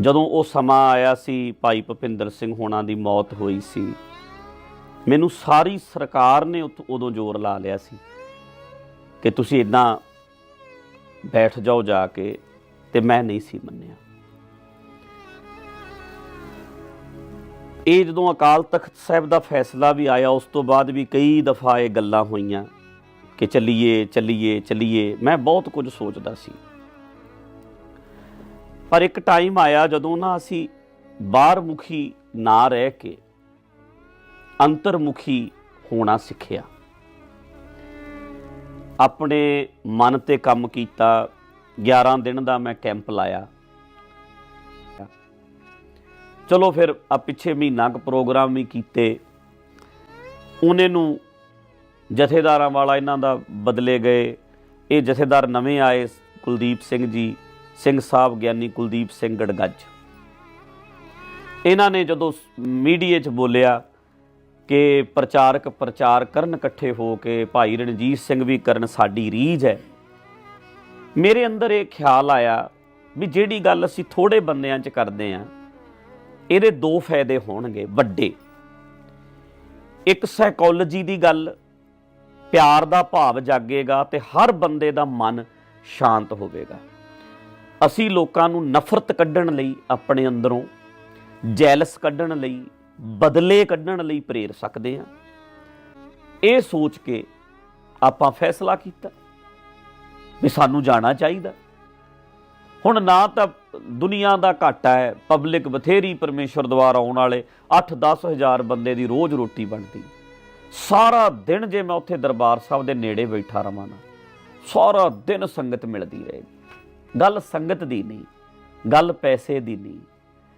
ਜਦੋਂ ਉਹ ਸਮਾਂ ਆਇਆ ਸੀ, ਭਾਈ ਭੁਪਿੰਦਰ ਸਿੰਘ ਹੋਣਾ ਦੀ ਮੌਤ ਹੋਈ ਸੀ, ਮੈਨੂੰ ਸਾਰੀ ਸਰਕਾਰ ਨੇ ਉਤ- ਉਦੋਂ ਜ਼ੋਰ ਲਾ ਲਿਆ ਸੀ ਕਿ ਤੁਸੀਂ ਇਦਾਂ ਬੈਠ ਜਾਓ ਜਾ ਕੇ ਤੇ ਮੈਂ ਨਹੀਂ ਸੀ ਮੰਨਿਆ। ਇਹ ਜਦੋਂ ਅਕਾਲ ਤਖਤ ਸਾਹਿਬ ਦਾ ਫੈਸਲਾ ਵੀ ਆਇਆ, ਉਸ ਤੋਂ ਬਾਅਦ ਵੀ ਕਈ ਦਫਾ ਇਹ ਗੱਲਾਂ ਹੋਈਆਂ ਕਿ ਚੱਲੀਏ ਚੱਲੀਏ ਚੱਲੀਏ। ਮੈਂ ਬਹੁਤ ਕੁਝ ਸੋਚਦਾ ਸੀ। ਪਰ ਇੱਕ ਟਾਈਮ ਆਇਆ ਜਦੋਂ ਨਾ ਅਸੀਂ ਬਾਹਰਮੁਖੀ ਨਾ ਰਹਿ ਕੇ ਅੰਤਰਮੁਖੀ ਹੋਣਾ ਸਿੱਖਿਆ। ਆਪਣੇ ਮਨ ਤੇ ਕੰਮ ਕੀਤਾ 11 ਦਿਨ ਦਾ ਮੈਂ ਕੈਂਪ ਲਾਇਆ। ਚਲੋ ਫਿਰ ਆ ਪਿੱਛੇ ਮਹੀਨਾ ਕੁ ਪ੍ਰੋਗਰਾਮ ਵੀ ਕੀਤੇ। ਉਹਨੇ ਨੂੰ ਜਥੇਦਾਰਾਂ ਵਾਲਾ ਇਹਨਾਂ ਦਾ ਬਦਲੇ ਗਏ। ਇਹ ਜਥੇਦਾਰ ਨਵੇਂ ਆਏ, ਕੁਲਦੀਪ ਸਿੰਘ ਜੀ। ਸਿੰਘ ਸਾਹਿਬ ਗਿਆਨੀ ਕੁਲਦੀਪ ਸਿੰਘ ਗੜਗੱਜ। ਇਹਨਾਂ ਨੇ ਜਦੋਂ ਮੀਡੀਆ 'ਚ ਬੋਲਿਆ ਕਿ ਪ੍ਰਚਾਰਕ ਪ੍ਰਚਾਰ ਕਰਨ ਇਕੱਠੇ ਹੋ ਕੇ ਭਾਈ ਰਣਜੀਤ ਸਿੰਘ ਵੀ ਕਰਨ ਸਾਡੀ ਰੀਝ ਹੈ, ਮੇਰੇ ਅੰਦਰ ਇਹ ਖਿਆਲ ਆਇਆ ਵੀ ਜਿਹੜੀ ਗੱਲ ਅਸੀਂ ਥੋੜੇ ਬੰਦਿਆਂ 'ਚ ਕਰਦੇ ਆਂ ਇਹਦੇ ਦੋ ਫਾਇਦੇ ਹੋਣਗੇ, ਵੱਡੇ। ਇੱਕ ਸਾਈਕੋਲੋਜੀ ਦੀ ਗੱਲ, ਪਿਆਰ ਦਾ ਭਾਵ ਜਾਗੇਗਾ ਤੇ ਹਰ ਬੰਦੇ ਦਾ ਮਨ ਸ਼ਾਂਤ ਹੋਵੇਗਾ। ਅਸੀਂ ਲੋਕਾਂ ਨੂੰ ਨਫ਼ਰਤ ਕੱਢਣ ਲਈ ਆਪਣੇ ਅੰਦਰੋਂ ਜੈਲਸ ਕੱਢਣ ਲਈ, ਬਦਲੇ ਕੱਢਣ ਲਈ ਪ੍ਰੇਰ ਸਕਦੇ ਹਾਂ। ਇਹ ਸੋਚ ਕੇ ਆਪਾਂ ਫੈਸਲਾ ਕੀਤਾ ਵੀ ਸਾਨੂੰ ਜਾਣਾ ਚਾਹੀਦਾ। ਹੁਣ ਨਾ ਤਾਂ ਦੁਨੀਆ ਦਾ ਘਾਟਾ ਹੈ ਪਬਲਿਕ ਬਥੇਰੀ ਪਰਮੇਸ਼ਰ ਦੁਆਰਾ ਆਉਣ ਵਾਲੇ 8-10 ਹਜ਼ਾਰ ਬੰਦੇ ਦੀ ਰੋਜ਼ ਰੋਟੀ ਬਣਦੀ। ਸਾਰਾ ਦਿਨ ਜੇ ਮੈਂ ਉੱਥੇ ਦਰਬਾਰ ਸਾਹਿਬ ਦੇ ਨੇੜੇ ਬੈਠਾ ਰਵਾਂ ਨਾ, ਸਾਰਾ ਦਿਨ ਸੰਗਤ ਮਿਲਦੀ ਰਹੇਗੀ। ਗੱਲ ਸੰਗਤ ਦੀ ਨਹੀਂ, ਗੱਲ ਪੈਸੇ ਦੀ ਨਹੀਂ,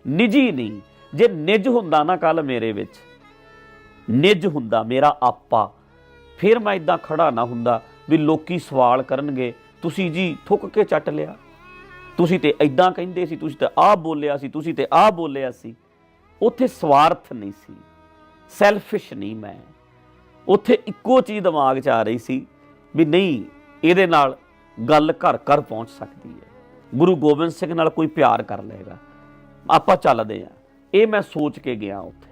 ਨਿੱਜੀ ਨਹੀਂ। ਜੇ ਨਿੱਜ ਹੁੰਦਾ ਨਾ ਕੱਲ ਮੇਰੇ ਵਿੱਚ, ਨਿੱਜ ਹੁੰਦਾ ਮੇਰਾ ਆਪਾ। ਫਿਰ ਮੈਂ ਇਦਾਂ ਖੜਾ ਨਾ ਹੁੰਦਾ ਵੀ ਲੋਕੀ ਸਵਾਲ ਕਰਨਗੇ, ਤੁਸੀਂ ਜੀ ਥੁੱਕ ਕੇ ਚੱਟ ਲਿਆ। ਤੁਸੀਂ ਤੇ ਇਦਾਂ ਕਹਿੰਦੇ ਸੀ, ਤੁਸੀਂ ਤੇ ਆਹ ਬੋਲਿਆ ਸੀ, ਤੁਸੀਂ ਤੇ ਆਹ ਬੋਲਿਆ ਸੀ। ਉੱਥੇ ਸਵਾਰਥ ਨਹੀਂ ਸੀ ਸੈਲਫਿਸ਼ ਨਹੀਂ ਮੈਂ। ਉੱਥੇ ਇੱਕੋ ਚੀਜ਼ ਦਿਮਾਗ 'ਚ ਆ ਰਹੀ ਸੀ ਵੀ ਨਹੀਂ, ਇਹਦੇ ਨਾਲ ਗੱਲ ਘਰ ਘਰ ਪਹੁੰਚ ਸਕਦੀ ਹੈ। ਗੁਰੂ ਗੋਬਿੰਦ ਸਿੰਘ ਨਾਲ ਕੋਈ ਪਿਆਰ ਕਰ ਲਏਗਾ। ਆਪਾਂ ਚੱਲਦੇ ਆ ਇਹ ਮੈਂ ਸੋਚ ਕੇ ਗਿਆ ਉੱਥੇ।